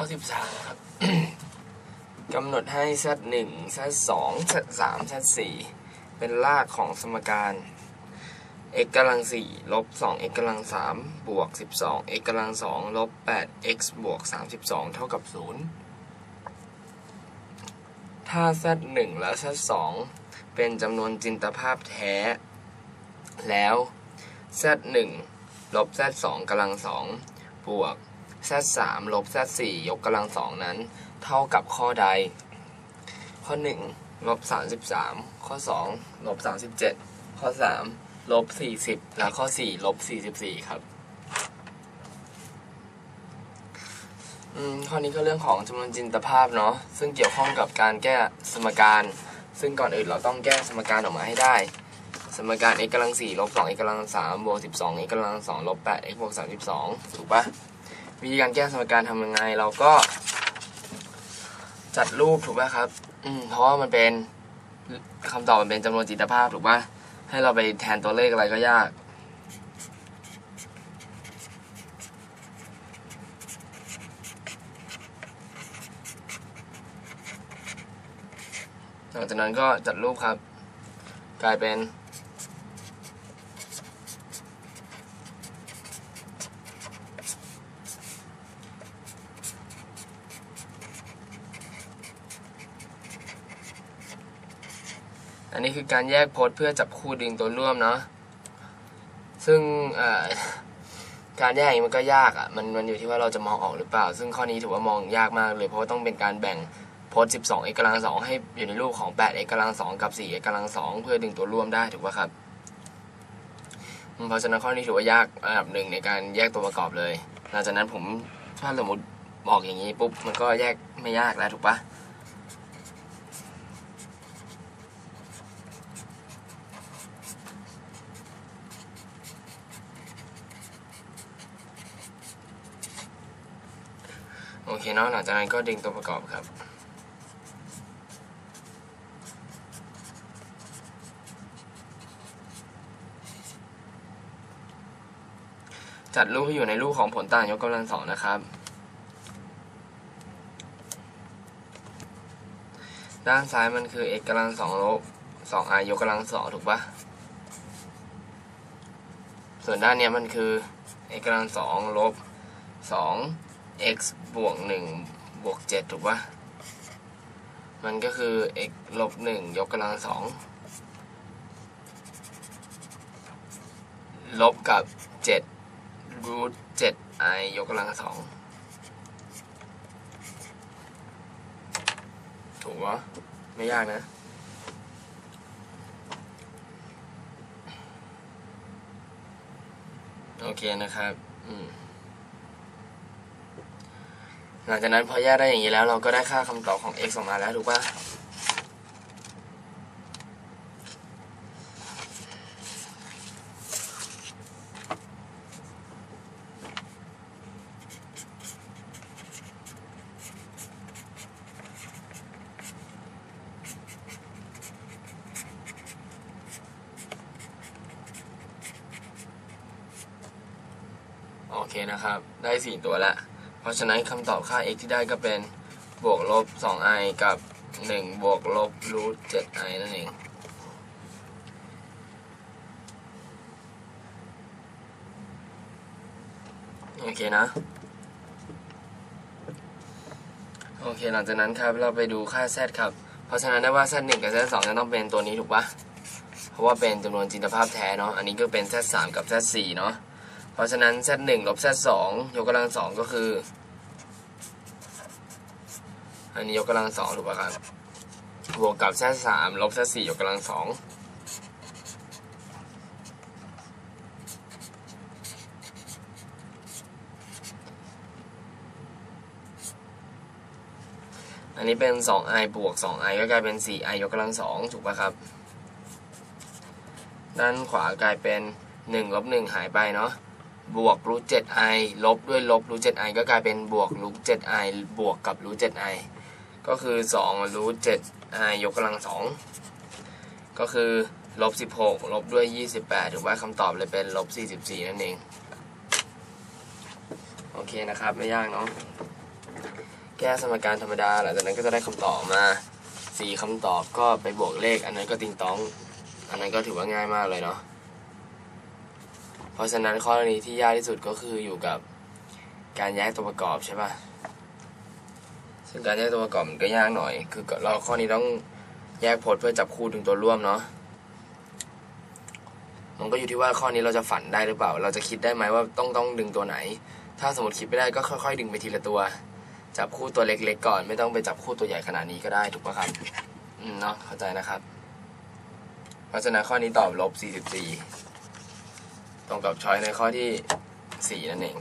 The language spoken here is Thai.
ข้อสิบสามครับกำหนดให้ z หนึ่ง z สอง z สาม z สี่เป็นรากของสมการ x กำลังสี่ลบสอง x กำลังสามบวกสิบสอง x กำลังสองลบแปด x บวกสามสิบสองเท่ากับศูนย์ถ้า z หนึ่งและ z สองเป็นจำนวนจินตภาพแท้ แล้ว z หนึ่งลบ z สองกำลังสองบวก z สามลบ z สี่ยกกำลังสองนั้น เท่ากับข้อใด ข้อหนึ่งลบสามสิบสามข้อสองลบสามสิบเจ็ดข้อสามลบสี่สิบและข้อสี่ลบสี่สิบสี่ครับข้อนี้ก็เรื่องของจำนวนจินตภาพเนาะซึ่งเกี่ยวข้องกับการแก้สมการ ซึ่งก่อนอื่นเราต้องแก้สมการออกมาให้ได้ สมการ x กำลังสี่ลบสอง x กำลังสามบวกสิบสอง x กำลังสองลบแปด x บวกสามสิบสองถูกปะ วิธีการแก้สมการทำยังไง เราก็ จัดรูปถูกป่ะครับ อืมเพราะว่ามันเป็นคำตอบมันเป็นจำนวนจิตภาพถูกป่ะให้เราไปแทนตัวเลขอะไรก็ยากหลังจากนั้นก็จัดรูปครับ กลายเป็น อันนี้คือการแยกโพสเพื่อจับคู่ดึงตัวร่วมเนาะซึ่งการแยกมันก็ยากอะ่ะมันมันอยู่ที่ว่าเราจะมองออกหรือเปล่า ซึ่งข้อนี้ถือว่ามองยากมากเลยเพราะว่าต้องเป็นการแบ่งโพสต์12 x กำลัง2ให้อยู่ในรูปของ8 x กำลัง2กับ4 x กำลัง2เพื่อดึงตัวร่วมได้ถูกป่ะครับเพราะฉะนั้นข้อนี้ถือว่ายากอันดับหนึ่งในการแยกตัวประกอบเลย หลังจากนั้นผมถ้าสมมติบอกอย่างนี้ปุ๊บมันก็แยกไม่ยากแล้วถูกปะ โอเคเนาะหลังจากนั้นก็ดึงตัวประกอบครับ จัดรูปให้อยู่ในรูปของผลต่างยกกำลังสองนะครับ ด้านซ้ายมันคือ x กำลังสองลบสอง i ยกกำลังสองถูกปะส่วนด้านเนี้ยมันคือ x กำลังสองลบสอง x บวกหนึ่งบวกเจ็ดถูกปะมันก็คือ x ลบหนึ่งยกกำลังสองลบกับเจ็ดรูทเจ็ด i ยกกำลังสองถูกปะไม่ยากนะโอเคนะครับ อืม หลังจากนั้นพอแยกได้อย่างนี้แล้ว เราก็ได้ค่าคำตอบของ x ออกมาแล้วถูกปะโอเคนะครับ ได้สี่ตัวแล้ว ราะฉะนั้นคำตอบค่า x ที่ได้ก็เป็นบวกลบ 2i กับ 1 บวกลบรูท 7i นั่นเอง โอเคนะ โอเค หลังจากนั้นครับเราไปดูค่า z ครับ เพราะฉะนั้นได้ว่า z 1กับ z 2จะต้องเป็นตัวนี้ถูกปะเพราะว่าเป็นจำนวนจินตภาพแท้เนาะ อันนี้ก็เป็น z 3กับ z 4เนาะ เพราะฉะนั้น z 1ลบ z 2ยกกำลังสองก็คือ อันนี้ยกกำลังสองถูกป่ะครับบวกกับ z 3ลบ z 4ยกกำลังสองอันนี้เป็น 2i บวก 2i ก็กลายเป็น 4i ยกกำลังสองถูกป่ะครับ ด้านขวากลายเป็น1ลบ1หายไปเนาะ บวกรูท 7i ลบด้วยลบรูท 7i ก็กลายเป็นบวกรูท 7i บวกกับรูท 7i ก็คือ2รูท 7i ยกกำลังสองก็คือลบ16ลบด้วย 28ถือว่าคำตอบเลยเป็นลบ44 นั่นเอง โอเคนะครับ ไม่ยากเนาะแก้สมการธรรมดาหลังจากนั้นก็จะได้คำตอบมาสี่คำตอบก็ไปบวกเลข อันนั้นก็ติงต้อง อันนั้นก็ถือว่าง่ายมากเลยเนาะเพราะฉะนั้นข้อนี้ที่ยากที่สุดก็คืออยู่กับการแยกตัวประกอบใช่ปะ ซึ่งการแยกตัวประกอบมันก็ยากหน่อย คือเราข้อนี้ต้องแยกพจน์เพื่อจับคู่ถึงตัวร่วมเนาะ มันก็อยู่ที่ว่าข้อนี้เราจะฝันได้หรือเปล่า เราจะคิดได้ไหมว่าต้องต้องดึงตัวไหน ถ้าสมมติคิดไม่ได้ก็ค่อย ๆ ดึงไปทีละตัว จับคู่ตัวเล็ก ๆ ก่อน ไม่ต้องไปจับคู่ตัวใหญ่ขนาดนี้ก็ได้ถูกปะครับ อืมเนาะเข้าใจนะครับ เพราะฉะนั้นข้อนี้ตอบลบ 44 ตรงกับช้อยในข้อที่ 4 นั่นเอง